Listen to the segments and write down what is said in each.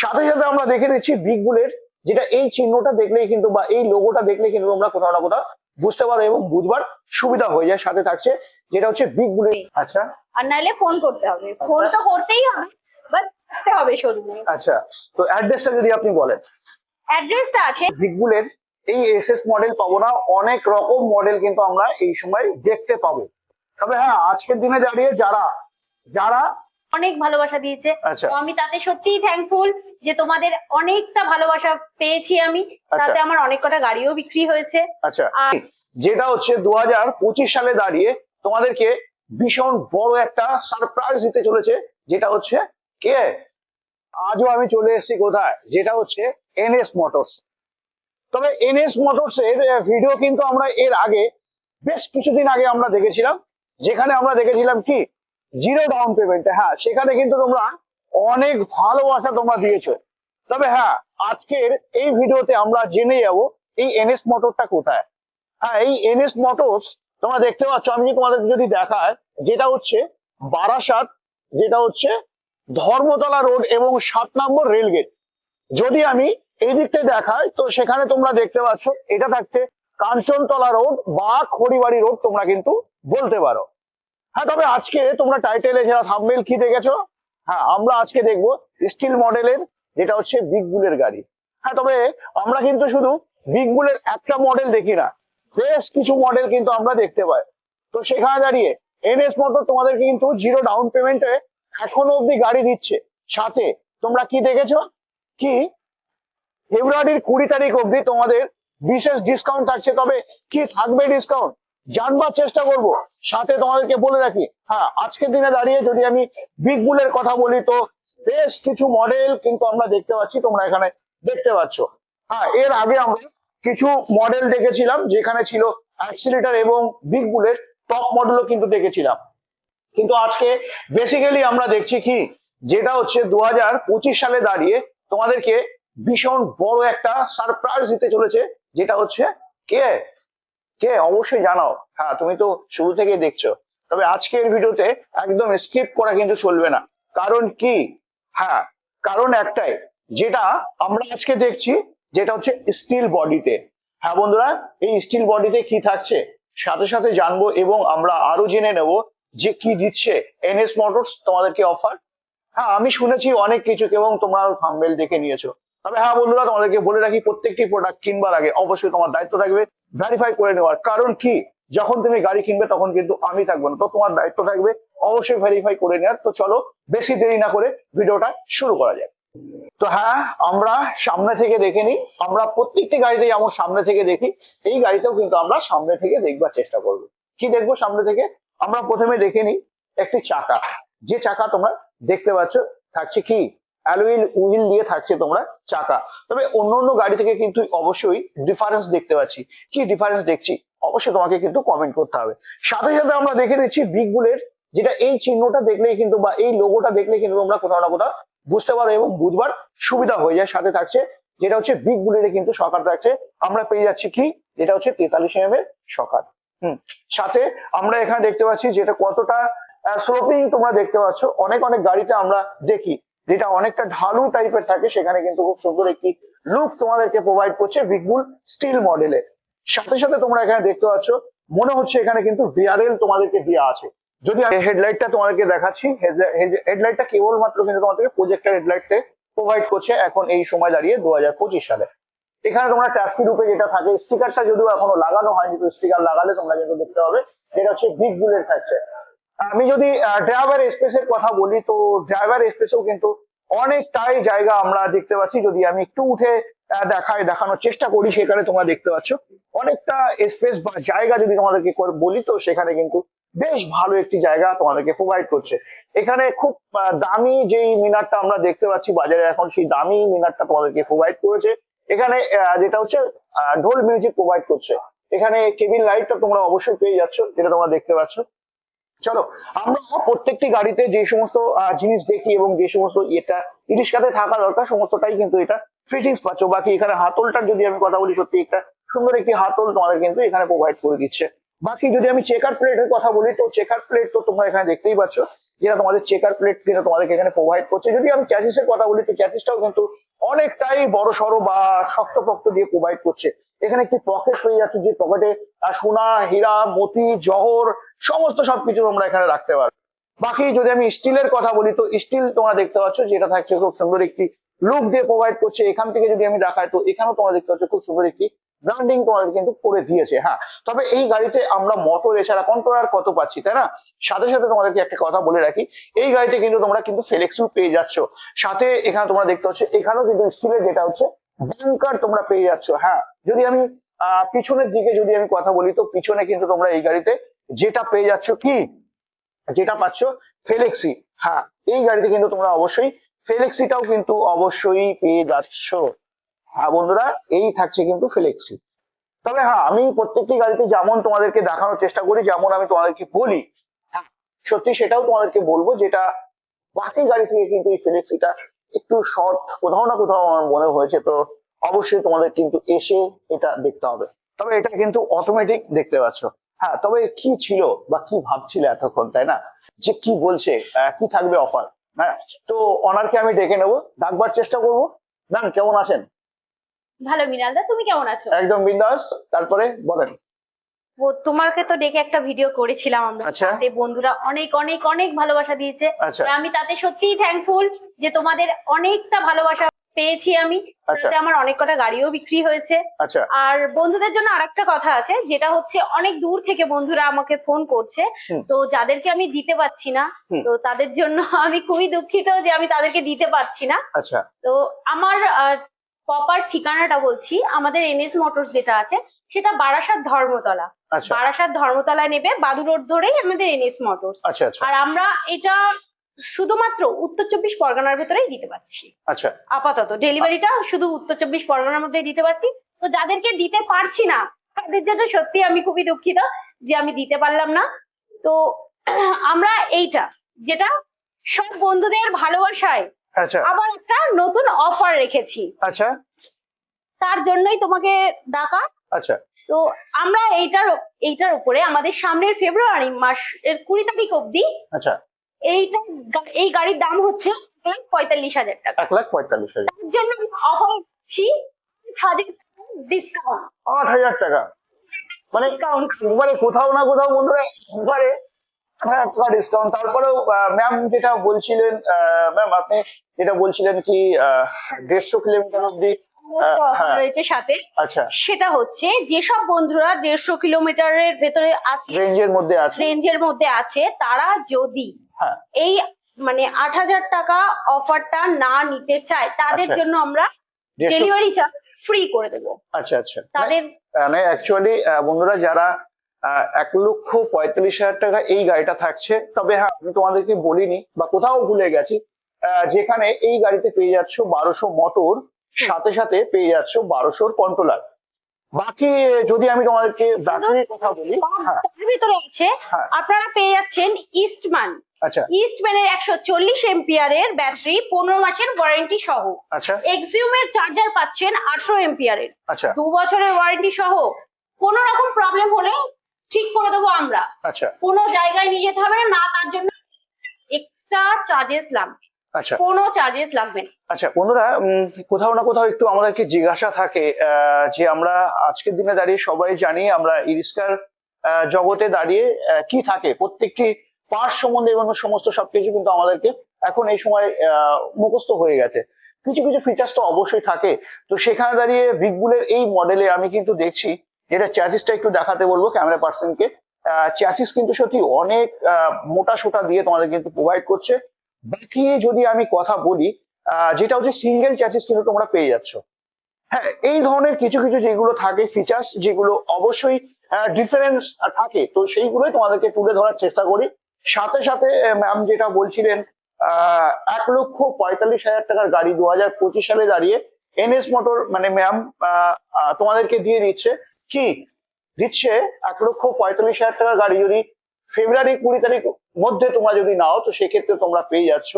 সাথে সাথে আমরা দেখে নিচ্ছি বিগ বুলের যেটা এই চিহ্নটা দেখলেই কিন্তু বা এই লোগোটা দেখলে কিন্তু তোমরা কোথাও না কোথাও বুঝতে পারো এবং বুঝবার সুবিধা হয়ে যায় সাথে থাকছে যেটা হচ্ছে বিগ বুলের আচ্ছা। আর নাইলে ফোন করতে হবে। ফোন তো করতেই হবে বাট করতে হবে শোরুমে আচ্ছা তো অ্যাড্রেসটা যদি আপনি বলেন। অ্যাড্রেসটা আছে। বিগবুলের এই এসএস মডেল পাবো না অনেক রকম মডেল কিন্তু আমরা এই সময় দেখতে পাবো। তবে হ্যাঁ আজকের দিনে দাঁড়িয়ে যারা যারা অনেক ভালোবাসা দিয়েছে। আচ্ছা। তো আমি তাতে সত্যিই থ্যাঙ্কফুল যে তোমাদের অনেকটা ভালোবাসা পেয়েছি আমি আচ্ছা। তাতে আমার অনেক কটা গাড়িও বিক্রি হয়েছে। আচ্ছা। যেটা হচ্ছে দু হাজার পঁচিশ সালে দাঁড়িয়ে তোমাদেরকে ভীষণ বড় একটা সারপ্রাইজ দিতে চলেছে যেটা হচ্ছে কে? আজও আমি চলে এসেছি কোথায়? যেটা হচ্ছে এনএস মোটরস। তবে এনএস মোটরস এর ভিডিও কিন্তু আমরা এর আগে বেশ কিছুদিন আগে আমরা দেখেছিলাম। যেখানে আমরা দেখেছিলাম কি? জিরো ডাউন পেমেন্ট হ্যাঁ সেখানে কিন্তু তোমরা অনেক ভালোবাসা তোমরা দিয়েছ। তবে হ্যাঁ আজকের এই ভিডিওতে আমরা জেনে যাব এই এনএস মোটরটা কোথায়। হ্যাঁ এই এনএস মোটরস তোমরা দেখতে পাচ্ছ, আমি যদি তোমাদেরকে যদি দেখায় যেটা হচ্ছে বারাসাত, যেটা হচ্ছে ধর্মতলা রোড এবং সাত নম্বর রেলগেট। যদি আমি এই দিকটা দেখাই, তো সেখানে তোমরা দেখতে পাচ্ছ, এটা থাকছে কাঞ্চনতলা রোড বা খড়িবাড়ি রোড, তোমরা কিন্তু বলতে পারো। হ্যাঁ তবে আজকে তোমরা টাইটেলে যারা থাম্বেল কি দেখেছ হ্যাঁ আমরা আজকে দেখব স্টিল মডেলের যেটা হচ্ছে বিগ বুলের গাড়ি। হ্যাঁ তবে আমরা কিন্তু শুধু বিগ বুলের একটা মডেল দেখি না, বেশ কিছু মডেল কিন্তু আমরা দেখতে পাই। তো সেখানে দাঁড়িয়ে এনএস মোটর তোমাদেরকে কিন্তু জিরো ডাউন পেমেন্টে এখনও অব্দি গাড়ি দিচ্ছে। সাথে তোমরা কি দেখেছ? কি? ফেব্রুয়ারির কুড়ি তারিখ অব্দি তোমাদের বিশেষ ডিসকাউন্ট থাকছে, তবে কি থাকবে ডিসকাউন্ট জানবার চেষ্টা করব। সাথে তোমাদেরকে বলে রাখি হ্যাঁ আজকের দিনে দাঁড়িয়ে যদি আমি বিগ বুলের কথা বলি, তো বেশ কিছু মডেল কিন্তু আমরা দেখতে পাচ্ছি, তোমরা এখানে দেখতে পাচ্ছ। হ্যাঁ এর আগে আমরা কিছু মডেল দেখেছিলাম, যেখানে ছিল অ্যাক্সিলেটার এবং বিগ বুলের টপ মডেলও কিন্তু দেখেছিলাম। কিন্তু আজকে বেসিক্যালি আমরা দেখছি কি, যেটা হচ্ছে দু হাজার পঁচিশ সালে দাঁড়িয়ে তোমাদেরকে ভীষণ বড় একটা সারপ্রাইজ দিতে চলেছে, যেটা হচ্ছে কে? কে? অবশ্যই জানাও। হ্যাঁ তুমি তো শুরু থেকে দেখছ। তবে আজকের ভিডিওতে একদম স্কিপ করা কিন্তু চলবে না। কারণ কি? হ্যাঁ কারণ একটাই, যেটা আমরা আজকে দেখছি, যেটা হচ্ছে স্টিল বডিতে হ্যাঁ বন্ধুরা, এই স্টিল বডিতে কি থাকছে? সাথে সাথে জানব এবং আমরা আরও জেনে নেব যে কি দিচ্ছে এনএস মোটরস তোমাদেরকে অফার হ্যাঁ আমি শুনেছি অনেক কিছু এবং তোমরা থাম্বেল দেখে নিয়েছো। তবে হ্যাঁ বন্ধুরা, তোমাদেরকে বলে রাখি, প্রত্যেকটি প্রোডাক্ট কিনবার আগে অবশ্যই তোমার দায়িত্ব থাকবে ভেরিফাই করে নেওয়ার। কারণ কি? যখন তুমি গাড়ি কিনবে তখন কিন্তু আমি থাকব না। তো তোমার দায়িত্ব থাকবে অবশ্যই ভেরিফাই করে নেওয়ার। তো চলো বেশি দেরি না করে ভিডিওটা শুরু করা যায় তো হ্যাঁ আমরা সামনে থেকে দেখে নিই। আমরা প্রত্যেকটি গাড়িতে যেমন সামনে থেকে দেখি। এই গাড়িতেও কিন্তু আমরা সামনে থেকে দেখবার চেষ্টা করব। কি দেখব সামনে থেকে? আমরা প্রথমে দেখে নিই একটি চাকা। যে চাকা তোমরা দেখতে পাচ্ছ, থাকছে কি? অ্যালুইল উইল দিয়ে থাকছে তোমরা চাকা। তবে অন্য অন্য গাড়ি থেকে কিন্তু অবশ্যই ডিফারেন্স দেখতে পাচ্ছি। কি ডিফারেন্স দেখছি? অবশ্যই তোমাকে কিন্তু কমেন্ট করতে হবে। সাথে সাথে আমরা দেখে নিচ্ছি বিগ বুলের যেটা এই চিহ্নটা দেখলেই কিন্তু বা এই লোগোটা দেখলে কিন্তু তোমরা কোথাও না কোথাও বুঝতে পারো এবং বুঝবার সুবিধা হয়ে যায়। সাথে থাকছে যেটা হচ্ছে বিগ বুলের কিন্তু সকার থাকছে। আমরা পেয়ে যাচ্ছি কি? যেটা হচ্ছে তেতাল্লিশ এম এর সকার হুম, সাথে আমরা এখানে দেখতে পাচ্ছি যেটা কতটা স্লোপিং তোমরা দেখতে পাচ্ছ। অনেক অনেক গাড়িতে আমরা দেখি। যেটা অনেকটা ঢালু টাইপের থাকে, সেখানে কিন্তু খুব সুন্দর একটি লুক তোমাদেরকে প্রোভাইড করছে বিগবুল স্টিল মডেলের সাথে সাথে তোমরা এখানে দেখতে পাচ্ছ, মনে হচ্ছে এখানে কিন্তু ডিআরএল তোমাদেরকে দেওয়া আছে। যদি হেডলাইটটা তোমাদেরকে দেখাচ্ছি হেডলাইটটা কেবলমাত্র কিন্তু তোমাদেরকে প্রজেক্টর হেডলাইটে প্রোভাইড করছে এখন এই সময় দাঁড়িয়ে দু হাজার পঁচিশ সালে। এখানে তোমরা ট্যাক্সি রূপে যেটা থাকে স্টিকারটা যদিও এখনও লাগানো হয়নি, তো স্টিকার লাগালে তোমরা কিন্তু দেখতে পাবে, যেটা হচ্ছে বিগ বুলের থাকছে আমি যদি ড্রাইভার স্পেসের কথা বলি, তো ড্রাইভার স্পেসেও কিন্তু অনেকটাই জায়গা আমরা দেখতে পাচ্ছি। যদি আমি একটু উঠে দেখায়, দেখানোর চেষ্টা করি, সেখানে তোমরা দেখতে পাচ্ছ। অনেকটা স্পেস বা জায়গা যদি তোমাদেরকে বলি, তো সেখানে কিন্তু বেশ ভালো একটি জায়গা তোমাদেরকে প্রোভাইড করছে। এখানে খুব দামি যেই মিনারটা আমরা দেখতে পাচ্ছি বাজারে এখন, সেই দামি মিনারটা তোমাদেরকে প্রোভাইড করেছে। এখানে যেটা হচ্ছে ঢোল মিউজিক প্রোভাইড করছে। এখানে কেবিন লাইটটা তোমরা অবশ্যই পেয়ে যাচ্ছ, যেটা তোমরা দেখতে পাচ্ছ। চলো, আমরা প্রত্যেকটি গাড়িতে যে সমস্ত জিনিস দেখি এবং যে সমস্ত এটা ইরিশকাতে থাকা দরকার, সমস্তটাই কিন্তু এটা ফিটিংস পাচ্ছ। বাকি এখানে হাতলটার যদি আমি কথা বলি, সত্যি একটা সুন্দর একটি হাতল তোমাদের কিন্তু এখানে প্রোভাইড করে দিচ্ছে। বাকি যদি আমি চেকার প্লেটের কথা বলি, তো চেকার প্লেট তো তোমরা এখানে দেখতেই পাচ্ছ। যেটা তোমাদের চেকার প্লেট কিন্তু তোমাদেরকে এখানে প্রোভাইড করছে। যদি আমি চ্যাসিসের কথা বলি, তো চ্যাসিসটাও কিন্তু অনেকটাই বড় সড়ো বা শক্তপোক্ত দিয়ে প্রোভাইড করছে। এখানে একটি পকেট পেয়ে যাচ্ছে, যে পকেটে সোনা, হীরা, মতি, জহর, সমস্ত সবকিছু তোমরা এখানে রাখতে পারো। বাকি যদি আমি স্টিলের কথা বলি, তো স্টিল তোমরা দেখতে পাচ্ছ, যেটা থাকছে খুব সুন্দর একটি লুক দিয়ে প্রোভাইড করছে। এখান থেকে যদি আমি দেখাই, তো এখানেও তোমরা দেখতে পাচ্ছ খুব সুন্দর একটি ব্র্যান্ডিং তোমাদের কিন্তু করে দিয়েছে হ্যাঁ। তবে এই গাড়িতে আমরা মোটর এছাড়া কন্ট্রোলার কত পাচ্ছি, তাই না? সাথে সাথে তোমাদেরকে একটা কথা বলে রাখি, এই গাড়িতে কিন্তু তোমরা কিন্তু ফ্লেক্সিও পেয়ে যাচ্ছ। সাথে এখানে তোমরা দেখতে পাচ্ছ, এখানেও কিন্তু স্টিলের যেটা হচ্ছে ব্যাংকার তোমরা পেয়ে যাচ্ছ হ্যাঁ। যদি আমি পিছনের দিকে যদি আমি কথা বলি, তো পিছনে কিন্তু তোমরা এই গাড়িতে যেটা পেয়ে যাচ্ছ কি? যেটা পাচ্ছ ফেলেক্সি হ্যাঁ। এই গাড়িতে কিন্তু তোমরা অবশ্যই ফেলেক্সিটাও কিন্তু অবশ্যই পেয়ে যাচ্ছ। হ্যাঁ বন্ধুরা, এই থাকছে কিন্তু ফেলেক্সি তবে হ্যাঁ আমি প্রত্যেকটি গাড়িতে যেমন তোমাদেরকে দেখানোর চেষ্টা করি, যেমন আমি তোমাদেরকে বলি হ্যাঁ সত্যি সেটাও তোমাদেরকে বলব যেটা বাকি গাড়ি থেকে কিন্তু এই ফেলেক্সিটা একটু শর্ট কোথাও না কোথাও আমার মনে হয়েছে, তো অবশ্যই তোমাদের কিন্তু এসে এটা দেখতে হবে। তবে এটা কিন্তু অটোমেটিক দেখতে পাচ্ছ। হ্যাঁ তবে কি ছিল বা কি ভাবছিলে এতক্ষণ, তাই না? যে কি বলছে কি থাকবে অফার হ্যাঁ তো অনারকে আমি ডেকে নেব, ডাকবার চেষ্টা করব। ম্যাম কেমন আছেন? ভালো মৃণালদা তুমি কেমন আছো? একদম বিন্দাস তারপরে বলেন। ও তোমাকে তো ডেকে একটা ভিডিও করেছিলাম আমরা। আচ্ছা। তাতে বন্ধুরা অনেক অনেক অনেক ভালোবাসা দিয়েছে। আচ্ছা। আমি তাতে সত্যিই থ্যাঙ্কফুল যে তোমাদের অনেকটা ভালোবাসা পেয়েছি আমি। আচ্ছা। তাতে আমার অনেক কটা গাড়িও বিক্রি হয়েছে। আর বন্ধুদের জন্য আরেকটা কথা আছে যেটা হচ্ছে অনেক দূর থেকে বন্ধুরা আমাকে ফোন করছে। তো যাদেরকে আমি দিতে পারছি না তো তাদের জন্য আমি খুবই দুঃখিত যে আমি তাদেরকে দিতে পারছি না। আচ্ছা। তো আমার প্রপার ঠিকানাটা বলছি আমাদের এনএস মোটরস যেটা আছে সেটা বারাসাত ধর্মতলা। আচ্ছা। বারাসাত ধর্মতলায় নেবে বাদু রোড ধরেই আমাদের এনএস মোটরস আচ্ছা আচ্ছা। আর আমরা এটা শুধুমাত্র উত্তর চব্বিশ পরগনার ভেতরেই দিতে পারছি। আচ্ছা। আপাতত ডেলিভারিটা শুধু উত্তর চব্বিশ পরগনার মধ্যেই দিতে পারছি। তো যাদেরকে দিতে পারছি না তাদের জন্য সত্যি আমি খুবই দুঃখিত যে আমি দিতে পারলাম না। তো আমরা এইটা যেটা সব বন্ধুদের ভালোবাসায় আচ্ছা। আবার একটা নতুন অফার রেখেছি। আচ্ছা। তার জন্যই তোমাকে ডাকা। আচ্ছা। তো আমরা এইটার এইটার উপরে আমাদের সামনের ফেব্রুয়ারি মাসের কুড়ি তারিখ অবধি আচ্ছা। এইটা এই গাড়ির দাম হচ্ছে এক লাখ পঁয়তাল্লিশ হাজার টাকা। এক লাখ পঁয়তাল্লিশ হাজার। তার জন্য অফার দিচ্ছি হাজার ডিসকাউন্ট আট হাজার টাকা। মানে কোথাও না কোথাও বন্ধুরা একবারে হ্যাঁ টাকা ডিসকাউন্ট তারপরেও ম্যাম যেটা বলছিলেন ম্যাম আপনি যেটা বলছিলেন কি দেড়শো কিলোমিটার অব্দি হ্যাঁ। রয়েছে সাথে। আচ্ছা। সেটা হচ্ছে যেসব বন্ধুরা দেড়শো কিলোমিটারের ভেতরে আছে রেঞ্জের মধ্যে আছে। রেঞ্জের মধ্যে আছে তারা যদি হ্যাঁ। এই মানে আট হাজার টাকা অফারটা না নিতে চায় তাদের আচ্ছা। জন্য আমরা ডেলিভারি চার্জ ফ্রি করে দেবো। আচ্ছা আচ্ছা। তাদের মানে অ্যাকচুয়ালি বন্ধুরা যারা এক লক্ষ পঁয়তাল্লিশ হাজার টাকা এই গাড়িটা থাকছে। তবে হ্যাঁ আমি তোমাদেরকে বলিনি বা কোথাও ভুলে গেছি। যেখানে এই গাড়িতে পেয়ে যাচ্ছ বারোশো মোটর সাথে সাথে পেয়ে যাচ্ছ বারোশোর কন্ট্রোলার বাকি যদি আমি তোমাদেরকে ব্যাটারির কথা বলি হ্যাঁ। তার ভিতরে আছে হ্যাঁ। আপনারা পেয়ে যাচ্ছেন ইস্টম্যান আচ্ছা। ইস্টম্যানের একশো চল্লিশ এম্পিয়ারের ব্যাটারি পনেরো মাসের ওয়ারেন্টি সহ। আচ্ছা। এক্সিউমের চার্জার পাচ্ছেন আঠারো এম্পিয়ারের। আচ্ছা। দু বছরের ওয়ারেন্টি সহ। কোনো রকম প্রবলেম হলে ঠিক করে দেবো আমরা। আচ্ছা। কোনো জায়গায় নিয়ে যেতে হবে না না তার জন্য এক্সট্রা চার্জেস লাগবে। আচ্ছা। কোনো চার্জেস লাগবে না। আচ্ছা কোথাও না কোথাও একটু আমাদেরকে জিজ্ঞাসা থাকে যে আমরা আজকের দিনে দাঁড়িয়ে সবাই জানি আমরা ইরিস্কার জগতে দাঁড়িয়ে কি থাকে। প্রত্যেকটি পার্ট সম্বন্ধে এবং সমস্ত সবকিছু কিন্তু আমাদেরকে এখন এই সময় আহ, মুখস্থ হয়ে গেছে। কিছু কিছু ফিচার্স তো অবশ্যই থাকে। তো সেখানে দাঁড়িয়ে বিগ বুলের এই মডেলে আমি কিন্তু দেখছি যেটা চ্যাসিসটা একটু দেখাতে বলব ক্যামেরা পার্সনকে চ্যাসিস কিন্তু সত্যি অনেক মোটা সোটা দিয়ে তোমাদের কিন্তু প্রোভাইড করছে। বাকি যদি আমি কথা বলি যেটা হচ্ছে সিঙ্গেল চ্যাসিস কিন্তু তোমরা পেয়ে যাচ্ছ। হ্যাঁ এই ধরনের কিছু কিছু যেগুলো থাকে ফিচার্স যেগুলো অবশ্যই ডিফারেন্স থাকে, তো সেইগুলোই তোমাদেরকে তুলে ধরার চেষ্টা করি। সাথে সাথে ম্যাম যেটা বলছিলেন এক লক্ষ পঁয়তাল্লিশ হাজার টাকার গাড়ি, দু সালে দাঁড়িয়ে এনএস মোটর মানে ম্যাম তোমাদেরকে দিয়ে দিচ্ছে। কি দিচ্ছে? এক লক্ষ পঁয়তাল্লিশ হাজার টাকার গাড়ি যদি ফেব্রুয়ারি কুড়ি তারিখ মধ্যে তোমরা যদি নাও, তো সেক্ষেত্রে তোমরা পেয়ে যাচ্ছ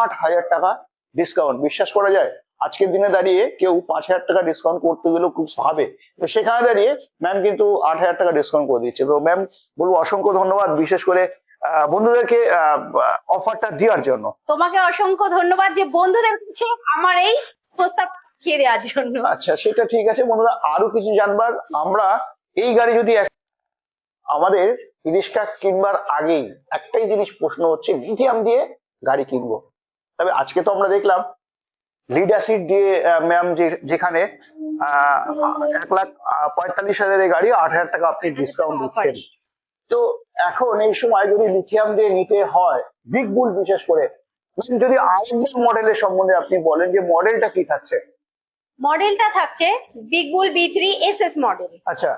আট হাজার টাকা ডিসকাউন্ট বিশ্বাস করা যায়? আজকের দিনে দাঁড়িয়ে কেউ পাঁচ হাজার টাকা ডিসকাউন্ট করতে গেলেও খুব ভাবে। তো সেখানে দাঁড়িয়ে ম্যাম কিন্তু আট হাজার টাকা ডিসকাউন্ট করে দিচ্ছে। তো ম্যাম বলব অসংখ্য ধন্যবাদ বিশেষ করে বন্ধুদেরকে অফারটা দেওয়ার জন্য। তোমাকে অসংখ্য ধন্যবাদ যে বন্ধুদের আমার এই প্রস্তাব খেয়ে দেওয়ার জন্য। আচ্ছা সেটা ঠিক আছে। বন্ধুরা আরও কিছু জানবার? আমরা এই গাড়ি যদি আমাদের রিক্সা কিনবার আগেই একটাই জিনিস প্রশ্ন হচ্ছে লিথিয়াম দিয়ে গাড়ি কিনবো। তবে আজকে তো আমরা দেখলাম লিড অ্যাসিড দিয়ে ম্যাম যেখানে আহ, এক লাখ পঁয়তাল্লিশ হাজারের গাড়ি আট হাজার টাকা আপনি ডিসকাউন্ট দিচ্ছেন। তো এখন এই সময় যদি লিথিয়াম দিয়ে নিতে হয় বিগ বুল বিশেষ করে যদি আরেকবার মডেলের সম্বন্ধে আপনি বলেন যে মডেলটা কি থাকছে? মডেলটা থাকছে big bull B three S S model আচ্ছা।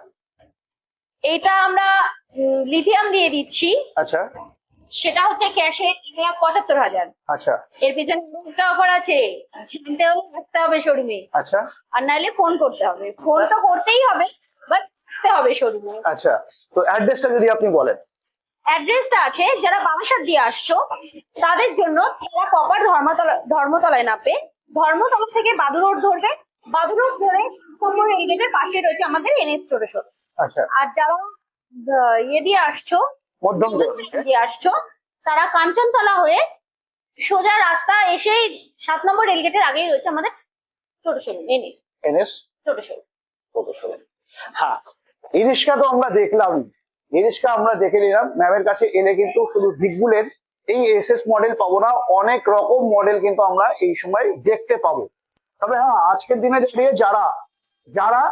এটা আমরা লিথিয়াম দিয়ে দিচ্ছি। আচ্ছা। সেটা হচ্ছে ক্যাশে তিন লাখ পঁচাত্তর হাজার। আচ্ছা। এর পিছনে একটা অফার আছে। জানতে হলে আসতে হবে শোরুমে আচ্ছা। আর নাহলে ফোন করতে হবে। ফোন তো করতেই হবে বাট আসতে হবে শোরুমে আচ্ছা। তো অ্যাড্রেসটা যদি আপনি বলেন। অ্যাড্রেসটা আছে যারা বারাসাত দিয়ে আসছো তাদের জন্য তারা প্রপার ধর্মতলা ধর্মতলায় নামবে। ধর্মতলা থেকে বাদুর রোড ধরবে। বাদুর রোড ধরে নম্বর রেলগেটের পাশে রয়েছে আমাদের এনএস স্টোরেশন আচ্ছা। আর যারা ইয়ে দিয়ে আসছো মধ্যম দিয়ে আসছো তারা কাঞ্চনতলা হয়ে সোজা রাস্তা এসেই সাত নম্বর রেলগেটের আগেই রয়েছে আমাদের toto showroom NS NS toto showroom toto showroom হ্যাঁ ইরিশকা তো আমরা দেখলাম। ইরিশকা আমরা দেখে নিলাম। ম্যামের কাছে এলে কিন্তু শুধু বিগবুলের এই এসএস মডেল পাবো না অনেক রকম মডেল কিন্তু আমরা এই সময় দেখতে পাবো। তবে হ্যাঁ আজকের দিনে দাঁড়িয়ে যারা যারা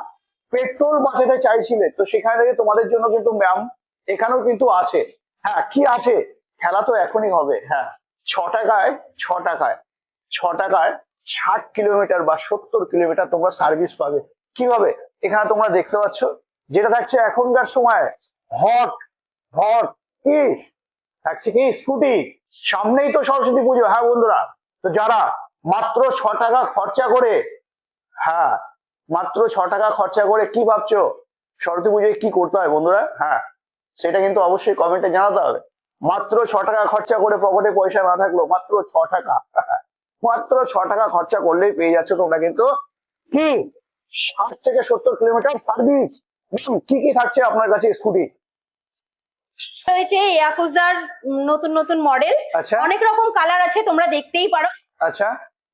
পেট্রোল বাঁচাতে চাইছিলেন তো সেখানে থেকে তোমাদের জন্য কিন্তু ম্যাম এখানেও কিন্তু আছে। হ্যাঁ কি আছে? খেলা তো এখনই হবে। হ্যাঁ ছ টাকায় ছ টাকায় ছ টাকায় ষাট কিলোমিটার বা সত্তর কিলোমিটার তোমরা সার্ভিস পাবে। কীভাবে? এখানে তোমরা দেখতে পাচ্ছ, যেটা থাকছে এখনকার সময়, হট হট, কি? থাকছে কি? স্কুটি। সামনেই তো সরস্বতী পুজো হ্যাঁ বন্ধুরা? তো যারা মাত্র ছ টাকা খরচা করে হ্যাঁ মাত্র ছ টাকা খরচা করে কি ভাবছ? সরস্বতী পুজোয় কি করতে হয় বন্ধুরা? হ্যাঁ সেটা কিন্তু অবশ্যই কমেন্টে জানাতে হবে। মাত্র ছ টাকা খরচা করে পকেটে পয়সা না থাকল মাত্র ছ টাকা মাত্র ছ টাকা খরচা করলেই পেয়ে যাচ্ছ তোমরা কিন্তু কি? ষাট থেকে সত্তর কিলোমিটার সার্ভিস কি কি থাকছে আপনার কাছে স্কুটি রয়েছে ইয়াকুজার নতুন নতুন মডেল আচ্ছা। অনেক রকম কালার আছে তোমরা দেখতেই পারো। আচ্ছা।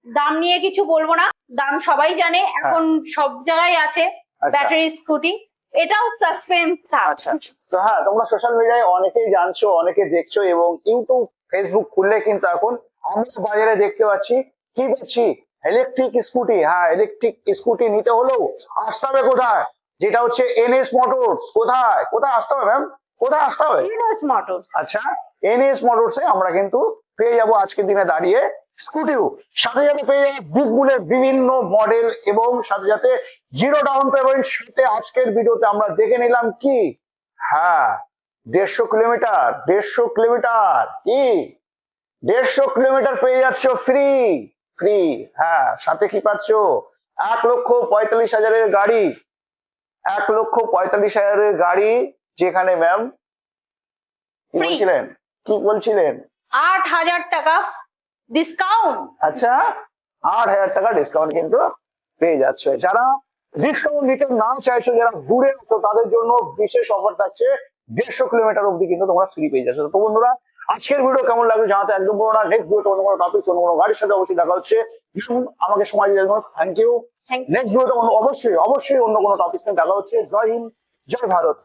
দাম নিয়ে কিছু বলব না। দাম সবাই জানে এখন সব জায়গায় আছে আচ্ছা। Battery scooty. এটাও সাসপেন্স আচ্ছা। তো হ্যাঁ তোমরা সোশ্যাল মিডিয়ায় অনেকেই জানছো অনেকে দেখছ এবং ইউটিউব ফেসবুক খুললে কিন্তু এখন আমরা বাজারে দেখতে পাচ্ছি কি পাচ্ছি? ইলেকট্রিক স্কুটি হ্যাঁ ইলেকট্রিক স্কুটি নিতে হলেও আসতে হবে কোথায়? যেটা হচ্ছে এনএস মোটরস কোথায়? কোথায় আসতে হবে ম্যাম কোথায় আসতে হবে? ইউনিভার্স মোটরস আচ্ছা এনএস মোটরস এ আমরা কিন্তু পেয়ে যাব আজকের দিনে দাঁড়িয়ে। স্কুটিও সাথে সাথে পেয়ে যাব বিগ বুলের বিভিন্ন মডেল এবং সাথে সাথে জিরো ডাউন পেমেন্ট সাথে আজকের ভিডিওতে আমরা দেখে নিলাম কি? হ্যাঁ দেড়শো কিলোমিটার দেড়শো কিলোমিটার। কি? দেড়শো কিলোমিটার পেয়ে যাচ্ছ ফ্রি ফ্রি হ্যাঁ সাথে কি পাচ্ছ? এক লক্ষ পঁয়তাল্লিশ হাজারের গাড়ি। এক লক্ষ পঁয়তাল্লিশ হাজারের গাড়ি যেখানে ম্যাম কি বলছিলেন? কি বলছিলেন? আট হাজার টাকা ডিসকাউন্ট আচ্ছা আট হাজার টাকা ডিসকাউন্ট কিন্তু পেয়ে যাচ্ছে। যারা ডিসকাউন্ট নিতে না চাইছো যারা দূরে আছো তাদের জন্য বিশেষ অফার থাকছে দেড়শো কিলোমিটার অবধি কিন্তু তোমরা ফ্রি পেয়ে যাচ্ছ। তো বন্ধুরা আজকের ভিডিও কেমন লাগল জানাতে একদম বলো না। নেক্সট ভিডিও অন্য কোনো টপিক অন্য কোনো গাড়ির সাথে অবশ্যই দেখা হচ্ছে। আমাকে সময় দিয়ে থ্যাংক ইউ নেক্সট ভিডিওতে অবশ্যই অবশ্যই অন্য কোনো টপিক নিয়ে দেখা হচ্ছে। জয় হিন্দ জয় ভারত।